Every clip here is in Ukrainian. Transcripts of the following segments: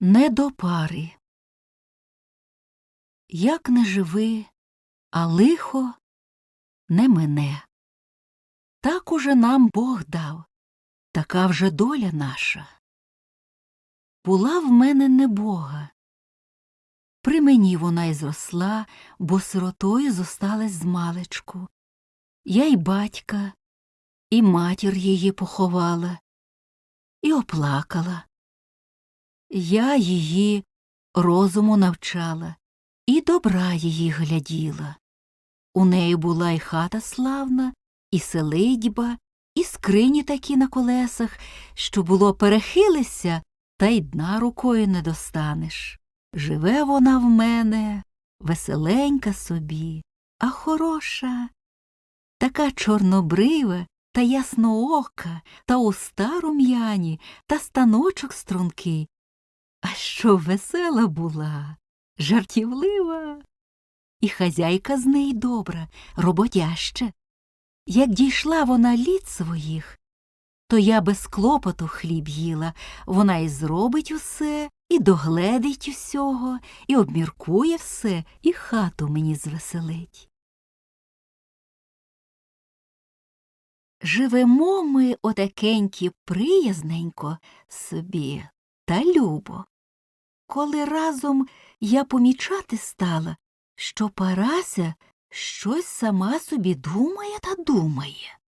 Не до пари. Як не живи, а лихо не мене. Так уже нам Бог дав, така вже доля наша. Була в мене не Бога. При мені вона й зросла, бо сиротою зосталась з маличку. Я й батька, і матір її поховала, і оплакала. Я її розуму навчала і добра її гляділа. У неї була й хата славна, і селидьба, і скрині такі на колесах, що було перехилися, та й дна рукою не достанеш. Живе вона в мене, веселенька собі, а хороша, така чорнобрива та ясноока, та уста рум'яні, та станочок стрункий. А що весела була, жартівлива, і хазяйка з неї добра, роботяща. Як дійшла вона літ своїх, то я без клопоту хліб їла, вона і зробить усе, і догледить усього, і обміркує все, і хату мені звеселить. Живемо ми отакенькі приязненько собі та любо. Коли разом я помічати стала, що Парася щось сама собі думає та думає.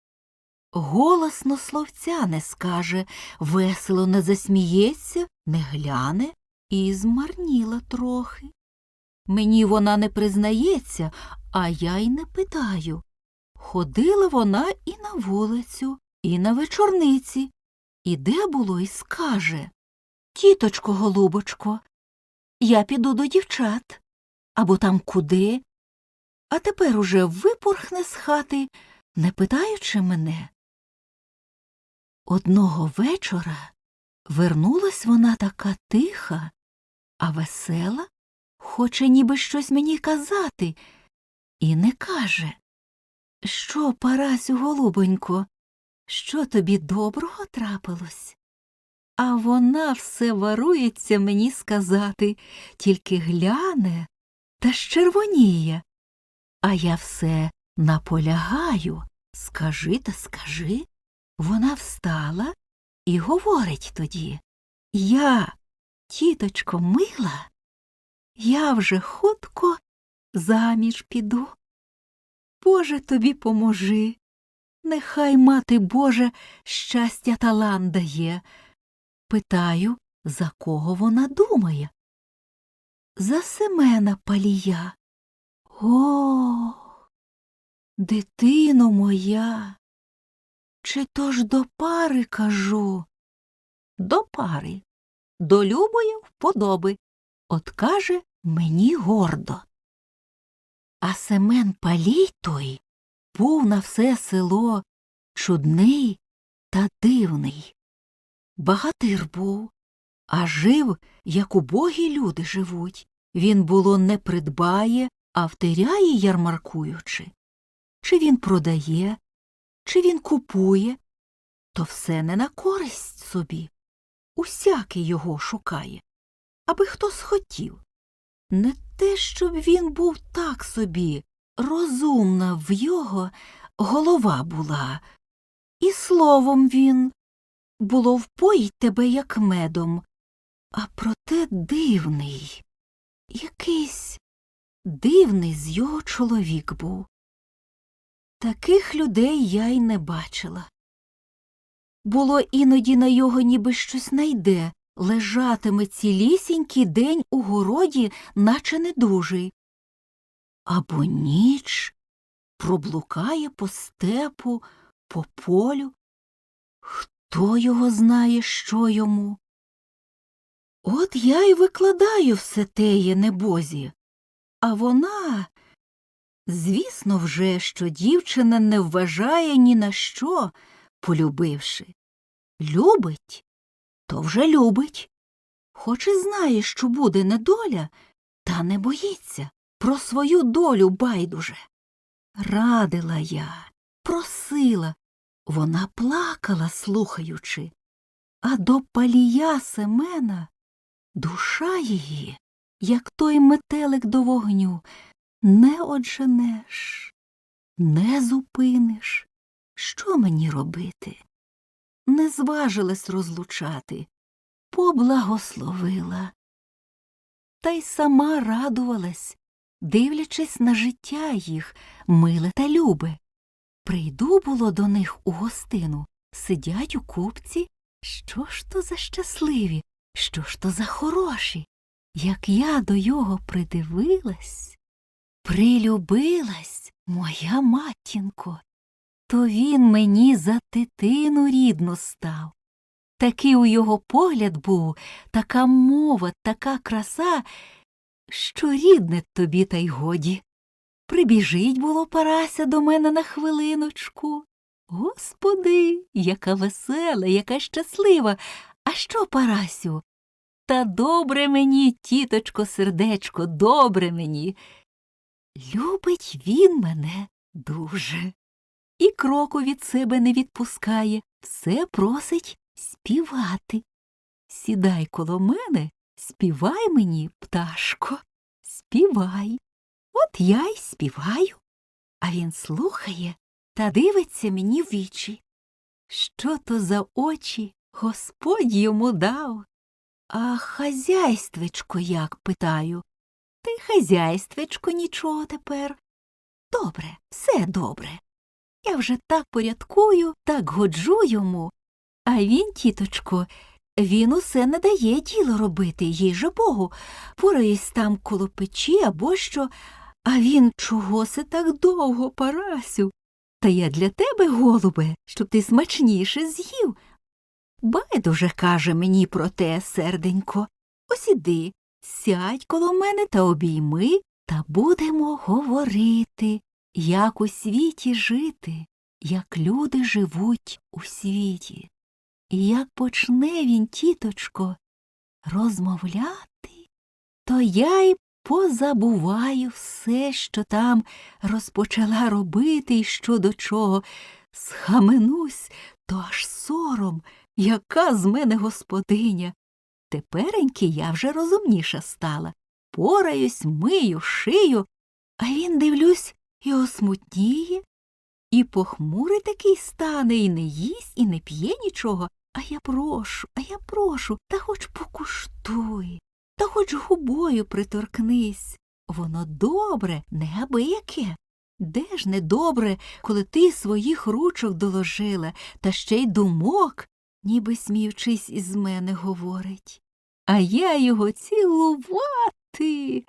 Голосно словця не скаже, весело не засміється, не гляне і змарніла трохи. Мені вона не признається, а я й не питаю. Ходила вона і на вулицю, і на вечорниці, і де було й скаже Тіточко, голубочко, я піду до дівчат або там куди, а тепер уже випорхне з хати, не питаючи мене. Одного вечора вернулась вона така тиха, а весела, хоче ніби щось мені казати, і не каже. Що, Парасю, голубонько, що тобі доброго трапилось? А вона все варується мені сказати, тільки гляне та щервоніє. А я все наполягаю. Скажи та скажи. Вона встала і говорить тоді Я, тіточко, мила, я вже хутко заміж піду. Боже тобі поможи. Нехай мати Божа щастя талант дає. Питаю, за кого вона думає? За Семена Палія. О, дитино моя. Чи то ж до пари кажу? До пари, до любої вподоби, от каже мені гордо. А Семен Палій той був на все село чудний та дивний. Багатир був, а жив, як убогі люди живуть. Він було не придбає, а втеряє ярмаркуючи. Чи він продає, чи він купує, то все не на користь собі. Усякий його шукає, аби хто схотів. Не те, щоб він був так собі, розумна в його голова була, і словом він було впоїть тебе, як медом, а проте дивний, якийсь дивний з його чоловік був. Таких людей я й не бачила. Було іноді на його ніби щось найде, лежатиме цілісінький день у городі, наче недужий. Або ніч проблукає по степу, по полю. Хто його знає, що йому? От я й викладаю все теє небозі, а вона. Звісно вже, що дівчина не вважає ні на що, полюбивши. Любить, то вже любить. Хоч і знає, що буде недоля, та не боїться про свою долю байдуже. Радила я, просила, вона плакала, слухаючи, а до палія Семена Душа її, як той метелик до вогню, не одженеш, не зупиниш. Що мені робити? Не зважилась розлучати, поблагословила. Та й сама радувалась, дивлячись на життя їх, миле та любе. Прийду було до них у гостину, сидять у купці. Що ж то за щасливі, що ж то за хороші? Як я до його придивилась, прилюбилась, моя матінко, то він мені за дитину рідну став. Такий у його погляд був, така мова, така краса, що рідне тобі, та й годі. Прибіжить було Парася до мене на хвилиночку. Господи, яка весела, яка щаслива. А що, Парасю? Та добре мені, тіточко, сердечко, добре мені. Любить він мене дуже. І кроку від себе не відпускає, все просить співати. Сідай коло мене, співай мені, пташко, співай. От я й співаю. А він слухає та дивиться мені в вічі. Що то за очі Господь йому дав? А хазяйствечко як питаю? Ти хазяйствечко нічого тепер. Добре, все добре. Я вже так порядкую, так годжу йому. А він, тіточко, він усе не дає діло робити, їй же Богу, пораюсь там коло печі або що, а він чого се так довго, Парасю? Та я для тебе, голубе, щоб ти смачніше з'їв. Байдуже каже мені про те, серденько. Ось іди, сядь коло мене та обійми, та будемо говорити, як у світі жити, як люди живуть у світі. І як почне він, тіточко, розмовляти, то я й позабуваю все, що там розпочала робити і що до чого. Схаменусь, то аж сором, яка з мене господиня. Тепереньки я вже розумніша стала. Пораюсь, мию, шию, а він, дивлюсь, і осмутніє, і похмурий такий стане, і не їсть, і не п'є нічого. А я прошу, а я прошу, та хоч покуштуй, та хоч губою приторкнись. Воно добре, неабияке. Де ж не добре, коли ти своїх ручок доложила, та ще й думок, ніби сміючись із мене говорить. А я його цілувати.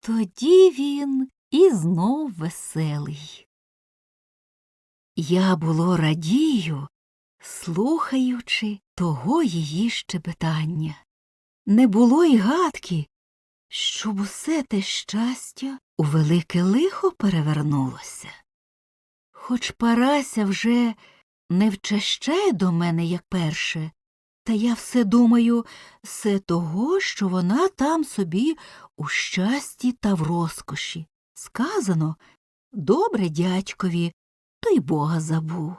Тоді він і знов веселий. Я було радію, слухаючи того її щебетання. Не було й гадки, щоб усе те щастя у велике лихо перевернулося. Хоч Парася вже не вчащає до мене, як перше, та я все думаю, все того, що вона там собі у щасті та в розкоші. Сказано добре дядькові, то й бога забув.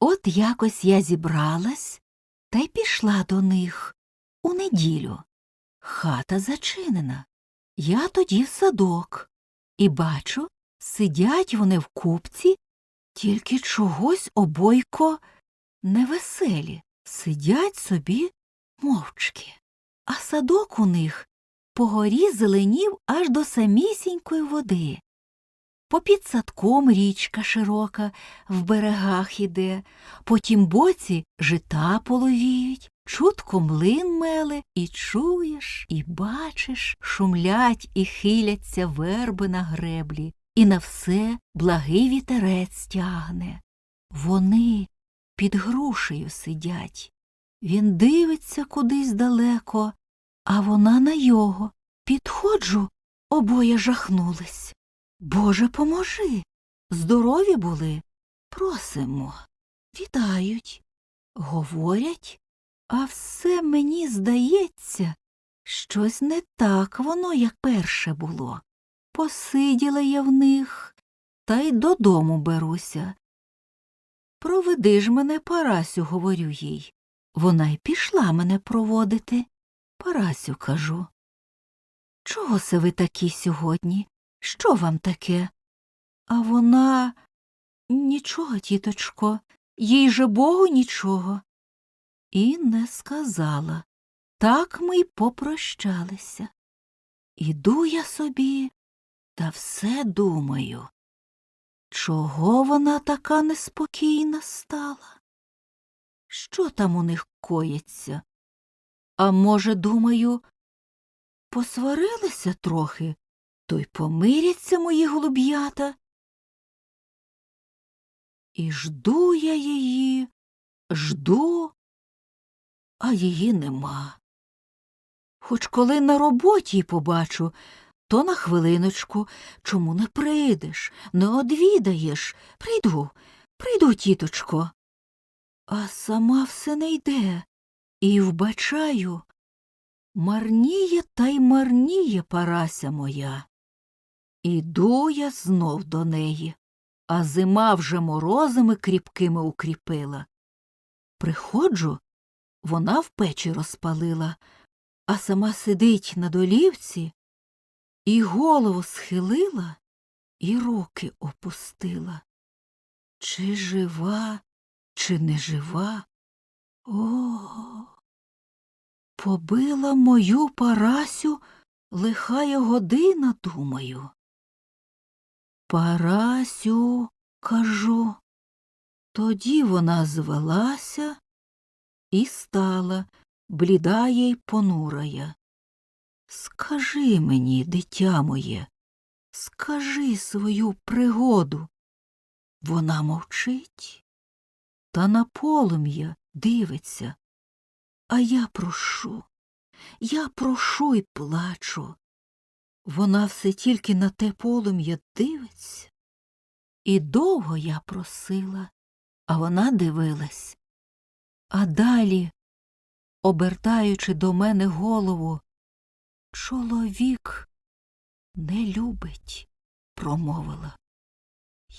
От якось я зібралась та й пішла до них у неділю. Хата зачинена. Я тоді в садок. І бачу, сидять вони в купці, тільки чогось обойко невеселі, сидять собі мовчки. А садок у них по горі зеленів аж до самісінької води. Попід садком річка широка в берегах іде, по тім боці жита половіють, чутко млин меле, і чуєш, і бачиш, шумлять і хиляться верби на греблі, і на все благий вітерець тягне. Вони під грушею сидять. Він дивиться кудись далеко, а вона на його. Підходжу, обоє жахнулись. Боже, поможи. Здорові були. Просимо. Вітають. Говорять, а все мені здається, щось не так воно, як перше було. Посиділа я в них, та й додому беруся. Проведи ж мене, Парасю, говорю їй. Вона й пішла мене проводити. Парасю, кажу. Чого це ви такі сьогодні? Що вам таке? А вона нічого, тіточко, їй же Богу нічого. І не сказала. Так ми й попрощалися. Іду я собі та все думаю. Чого вона така неспокійна стала? Що там у них коїться? А може, думаю, посварилися трохи, то й помиряться мої голуб'ята. І жду я її, жду, а її нема. Хоч коли на роботі побачу, то на хвилиночку чому не прийдеш, не одвідаєш. Прийду, прийду, тіточко. А сама все не йде і вбачаю, марніє та й марніє парася моя. Іду я знов до неї, а зима вже морозами кріпкими укріпила. Приходжу, вона в печі розпалила, а сама сидить на долівці і голову схилила, і руки опустила. Чи жива, чи не жива? О, побила мою парасю лихая година, думаю. Парасю, кажу. Тоді вона звелася і стала, блідая й понурая. Скажи мені, дитя моє, скажи свою пригоду. Вона мовчить, та на полум'я дивиться. А я прошу, я прошу й плачу. Вона все тільки на те полум'я дивиться. І довго я просила, а вона дивилась. А далі, обертаючи до мене голову, чоловік не любить, промовила.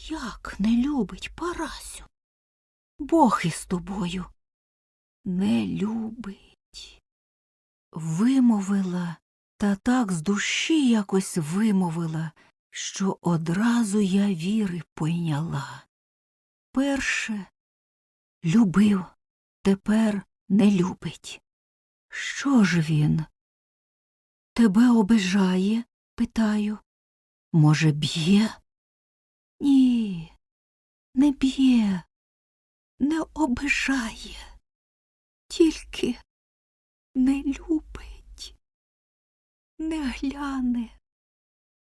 Як не любить, Парасю? Бог із тобою. Не любить. Вимовила, та так з душі якось вимовила, що одразу я віри пойняла. Перше любив, тепер не любить. Що ж він? Тебе обижає? питаю. Може, б'є? Ні, не б'є, не обижає, тільки не любить, не гляне,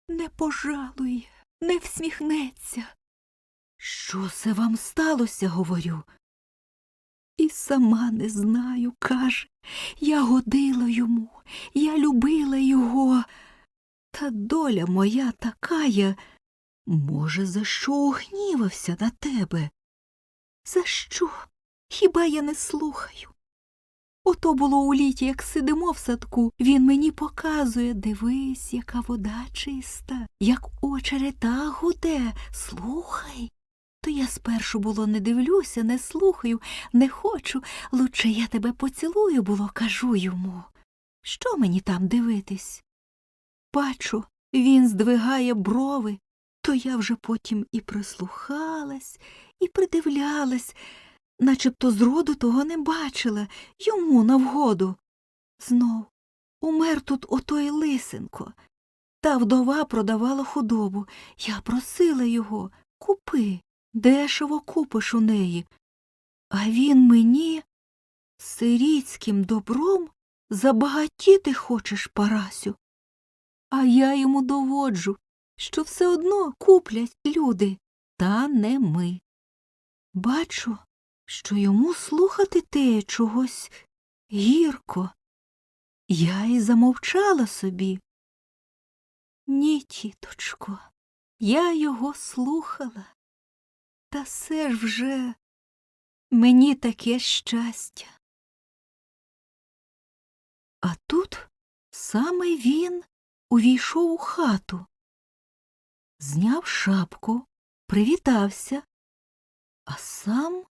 не пожалує, не всміхнеться. Що це вам сталося, говорю? І сама не знаю, каже. Я годила йому, я любила його. Та доля моя такая, може, за що угнівався на тебе? За що? Хіба я не слухаю? Ото було у літі, як сидимо в садку, він мені показує дивись, яка вода чиста, як очерета гуде, слухай. То я спершу було не дивлюся, не слухаю, не хочу. Лучше я тебе поцілую, було, кажу йому. Що мені там дивитись? Бачу, він здвигає брови, то я вже потім і прислухалась, і придивлялась, начебто зроду того не бачила, йому навгоду. Знов умер тут отой лисенко. Та вдова продавала худобу. Я просила його купи, дешево купиш у неї. А він мені сирітським добром забагатіти хочеш, Парасю. А я йому доводжу, що все одно куплять люди, та не ми. Бачу, що йому слухати те чогось гірко. Я й замовчала собі. Ні, тіточко, я його слухала. Та все ж вже мені таке щастя. А тут саме він увійшов у хату, зняв шапку, привітався, а сам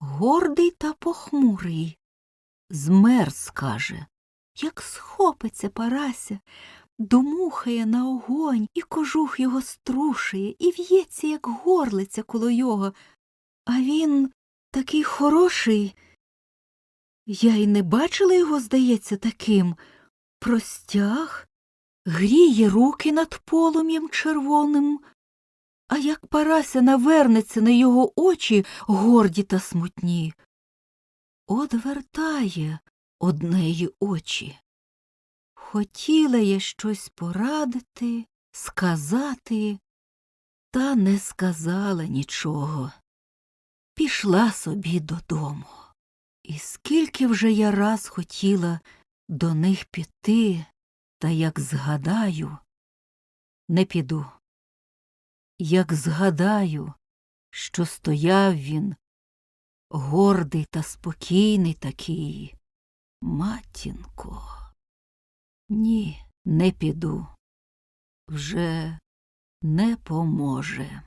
гордий та похмурий. Змерз, каже. як схопиться Парася, домухає на огонь, і кожух його струшує, і в'ється, як горлиця коло його. А він такий хороший. Я й не бачила його, здається, таким. Простяг, гріє руки над полум'ям червоним. А як Парася навернеться на його очі горді та смутні, одвертає однеї очі. Хотіла я щось порадити, сказати, та не сказала нічого. Пішла собі додому. І скільки вже я раз хотіла до них піти, та як згадаю, не піду. Як згадаю, що стояв він, гордий та спокійний такий, матінко. Ні, не піду. Вже не поможе.